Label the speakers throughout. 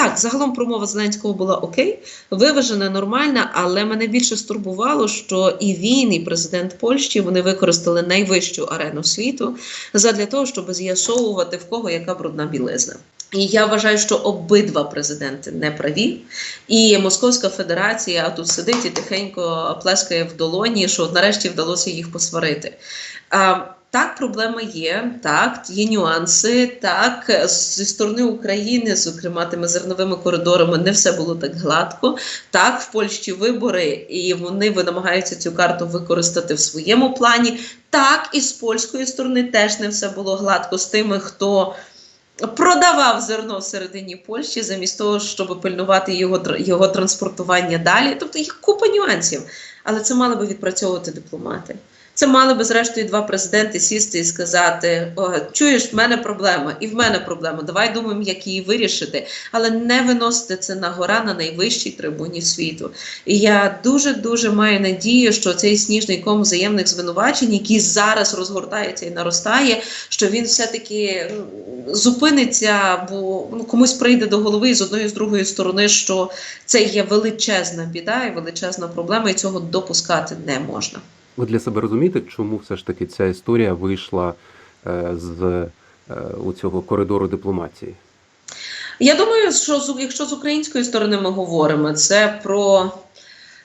Speaker 1: так, загалом промова Зеленського була окей, виважена, нормальна, але мене більше стурбувало, що і він, і президент Польщі вони використали найвищу арену світу задля того, щоб з'ясовувати в кого яка брудна білизна. І я вважаю, що обидва президенти не праві. І Московська Федерація тут сидить і тихенько плескає в долоні, що нарешті вдалося їх посварити. Так, проблема є, так, є нюанси. Так, зі сторони України, зокрема тими зерновими коридорами, не все було так гладко. Так, в Польщі вибори, і вони намагаються цю карту використати в своєму плані. Так, і з польської сторони теж не все було гладко з тими, хто. Продавав зерно всередині Польщі замість того, щоб пильнувати його його транспортування далі. Тобто їх купа нюансів. Але це мали би відпрацьовувати дипломати. Це мали би, зрештою, два президенти сісти і сказати: О, чуєш, в мене проблема, і в мене проблема. Давай думаємо, як її вирішити, але не виносити це на гора на найвищій трибуні світу. І я дуже дуже маю надію, що цей сніжний ком взаємних звинувачень, який зараз розгортається і наростає, що він все-таки зупиниться, бо ну, комусь прийде до голови з одної і з другої сторони, що це є величезна біда і величезна проблема, і цього допускати не можна.
Speaker 2: Ви для себе розумієте, чому все ж таки ця історія вийшла е, з е, у цього коридору дипломатії?
Speaker 1: Я думаю, що з- якщо з української сторони ми говоримо, це про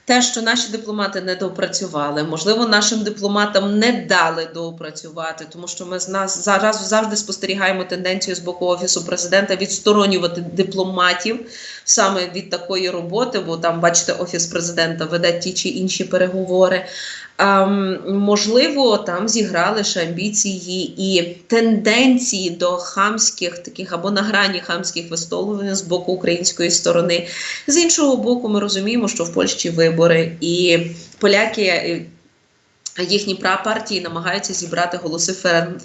Speaker 1: те, що наші дипломати не допрацювали. Можливо, нашим дипломатам не дали доопрацювати, тому що ми з нас зараз завжди спостерігаємо тенденцію з боку офісу президента відсторонювати дипломатів саме від такої роботи, бо там, бачите, офіс президента веде ті чи інші переговори. Ем, можливо, там зіграли ще амбіції і тенденції до хамських таких або на грані хамських висловлень з боку української сторони. З іншого боку, ми розуміємо, що в Польщі вибори, і поляки. Їхні прапартії намагаються зібрати голоси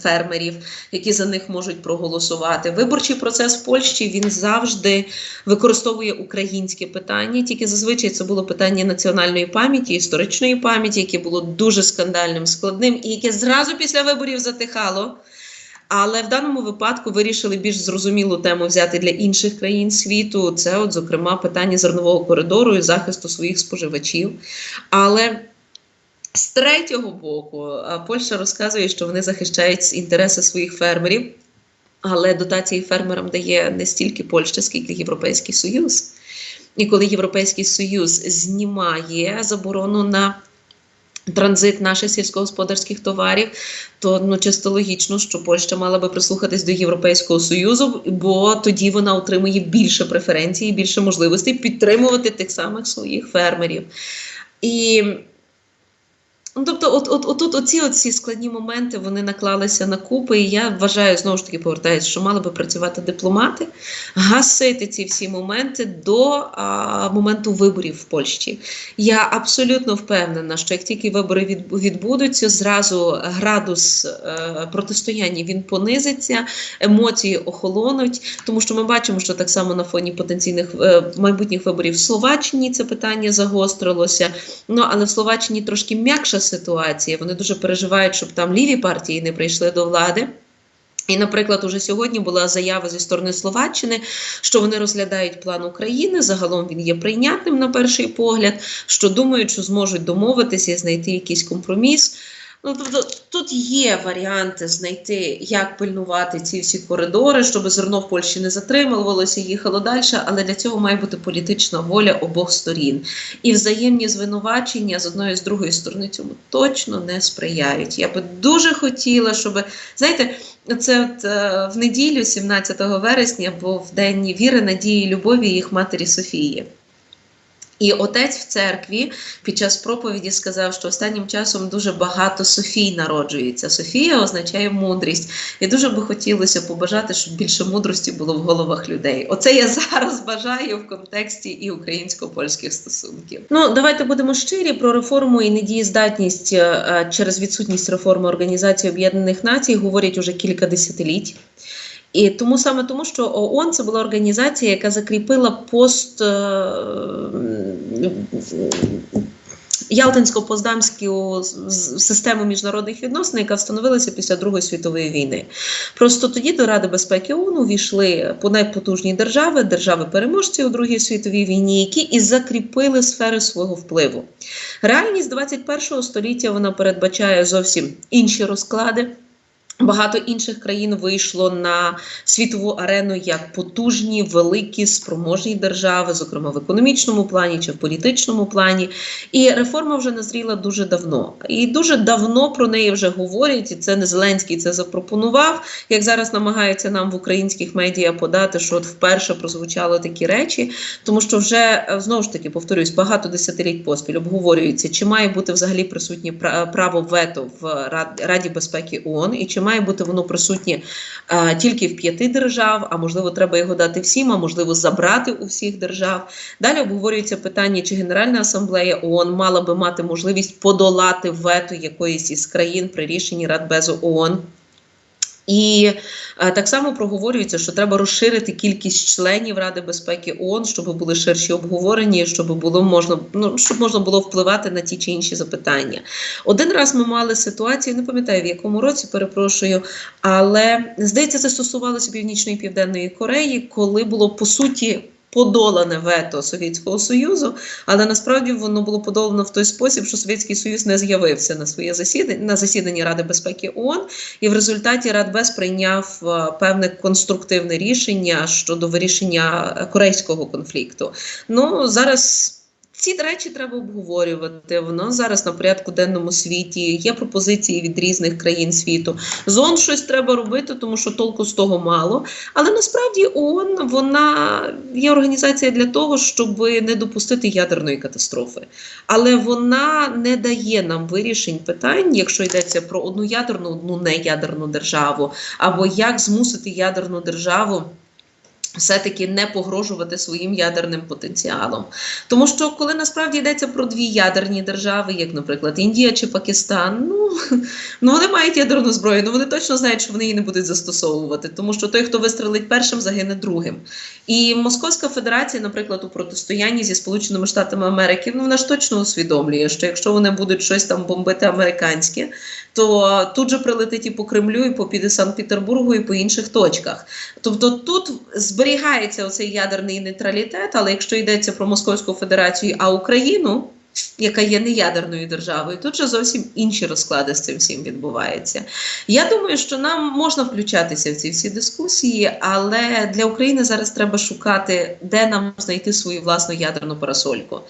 Speaker 1: фермерів, які за них можуть проголосувати. Виборчий процес в Польщі він завжди використовує українське питання. Тільки зазвичай це було питання національної пам'яті, історичної пам'яті, яке було дуже скандальним, складним, і яке зразу після виборів затихало. Але в даному випадку вирішили більш зрозумілу тему взяти для інших країн світу. Це, от, зокрема, питання зернового коридору і захисту своїх споживачів. Але з третього боку, Польща розказує, що вони захищають інтереси своїх фермерів, але дотації фермерам дає не стільки Польща, скільки Європейський Союз. І коли Європейський Союз знімає заборону на транзит наших сільськогосподарських товарів, то ну чисто логічно, що Польща мала би прислухатись до Європейського Союзу, бо тоді вона отримує більше преференцій, більше можливостей підтримувати тих самих своїх фермерів. І Ну, тобто, от, от, отут оці всі складні моменти вони наклалися на купи, і я вважаю, знову ж таки повертаюся, що мали би працювати дипломати, гасити ці всі моменти до а, моменту виборів в Польщі. Я абсолютно впевнена, що як тільки вибори від, відбудуться, зразу градус е, протистояння він понизиться, емоції охолонуть, тому що ми бачимо, що так само на фоні потенційних е, майбутніх виборів в Словаччині це питання загострилося. Ну але в Словаччині трошки м'якша ситуація. Вони дуже переживають, щоб там ліві партії не прийшли до влади. І, наприклад, уже сьогодні була заява зі сторони Словаччини, що вони розглядають план України. Загалом він є прийнятним на перший погляд, що думають, що зможуть домовитися і знайти якийсь компроміс. Ну, тобто тут є варіанти знайти, як пильнувати ці всі коридори, щоб зерно в Польщі не затримувалося, їхало далі, але для цього має бути політична воля обох сторін. І взаємні звинувачення з одної і з другої сторони цьому точно не сприяють. Я би дуже хотіла, щоб знаєте, це от, е, в неділю, 17 вересня, був день віри, надії, любові їх матері Софії. І отець в церкві під час проповіді сказав, що останнім часом дуже багато Софій народжується. Софія означає мудрість. І дуже би хотілося побажати, щоб більше мудрості було в головах людей. Оце я зараз бажаю в контексті і українсько-польських стосунків. Ну давайте будемо щирі про реформу і недієздатність е, через відсутність реформи Організації Об'єднаних Націй говорять уже кілька десятиліть. І тому саме тому, що ООН це була організація, яка закріпила пост е, Ялтинсько-Поздамську з- з- систему міжнародних відносин, яка встановилася після Другої світової війни. Просто тоді до Ради безпеки ООН увійшли понайпотужні держави, держави-переможці у Другій світовій війні, які і закріпили сфери свого впливу. Реальність 21 століття вона передбачає зовсім інші розклади. Багато інших країн вийшло на світову арену як потужні, великі, спроможні держави, зокрема в економічному плані чи в політичному плані. І реформа вже назріла дуже давно. І дуже давно про неї вже говорять. І це не Зеленський це запропонував. Як зараз намагаються нам в українських медіа подати, що от вперше прозвучали такі речі, тому що вже е, знову ж таки повторюсь, багато десятиліть поспіль обговорюється, чи має бути взагалі присутнє пра- право вето в Рад- Раді безпеки ООН, і чи має бути воно присутнє е, тільки в п'яти держав, а можливо, треба його дати всім, а можливо, забрати у всіх держав. Далі обговорюється питання, чи Генеральна асамблея ООН мала би мати можливість подолати вето якоїсь із країн при рішенні Радбезу ООН. І е, так само проговорюється, що треба розширити кількість членів Ради безпеки ООН, щоб були ширші обговорення, щоб було можна ну щоб можна було впливати на ті чи інші запитання. Один раз ми мали ситуацію, не пам'ятаю в якому році, перепрошую, але здається, це стосувалося Північної і Південної Кореї, коли було по суті. Подолане вето Совєтського Союзу, але насправді воно було подолано в той спосіб, що Совєтський Союз не з'явився на своє засідання на засіданні Ради безпеки ООН, і в результаті Радбез прийняв е, певне конструктивне рішення щодо вирішення корейського конфлікту. Ну зараз. Ці речі треба обговорювати. Воно зараз на порядку денному світі. Є пропозиції від різних країн світу. Зон щось треба робити, тому що толку з того мало. Але насправді ООН вона є організація для того, щоб не допустити ядерної катастрофи. Але вона не дає нам вирішень питань, якщо йдеться про одну ядерну, одну неядерну державу, або як змусити ядерну державу. Все-таки не погрожувати своїм ядерним потенціалом. Тому що коли насправді йдеться про дві ядерні держави, як, наприклад, Індія чи Пакистан, ну, ну вони мають ядерну зброю, ну вони точно знають, що вони її не будуть застосовувати, тому що той, хто вистрелить першим, загине другим. І Московська Федерація, наприклад, у протистоянні зі Сполученими Штатами Америки, ну вона ж точно усвідомлює, що якщо вони будуть щось там бомбити американське, то тут же прилетить і по Кремлю, і по піде Санкт-Петербургу, і по інших точках. Тобто тут зберігається оцей ядерний нейтралітет, але якщо йдеться про Московську Федерацію, а Україну, яка є неядерною державою, тут же зовсім інші розклади з цим всім відбуваються. Я думаю, що нам можна включатися в ці всі дискусії, але для України зараз треба шукати, де нам знайти свою власну ядерну парасольку.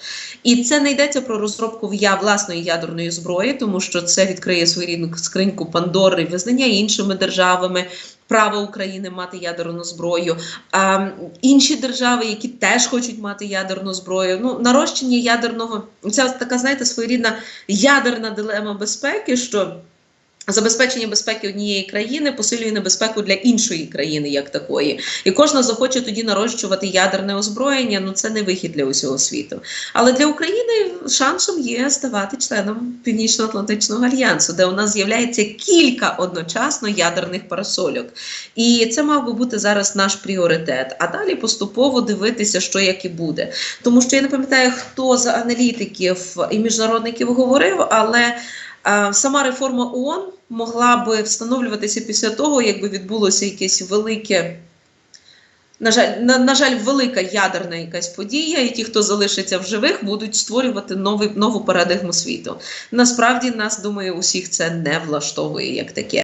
Speaker 1: І це не йдеться про розробку я власної ядерної зброї, тому що це відкриє своєрідну скриньку Пандори, визнання іншими державами. Право України мати ядерну зброю, а інші держави, які теж хочуть мати ядерну зброю. Ну, нарощення ядерного це така, знаєте, своєрідна ядерна дилема безпеки, що Забезпечення безпеки однієї країни посилює небезпеку для іншої країни, як такої, і кожна захоче тоді нарощувати ядерне озброєння. Ну це не вихід для усього світу. Але для України шансом є ставати членом Північно-Атлантичного альянсу, де у нас з'являється кілька одночасно ядерних парасольок. І це мав би бути зараз наш пріоритет. А далі поступово дивитися, що як і буде. Тому що я не пам'ятаю, хто з аналітиків і міжнародників говорив, але. А Сама реформа ООН могла би встановлюватися після того, якби відбулося якесь велике. На жаль, на, на жаль, велика ядерна якась подія, і ті, хто залишиться в живих, будуть створювати новий, нову парадигму світу. Насправді нас, думаю, усіх це не влаштовує як таке.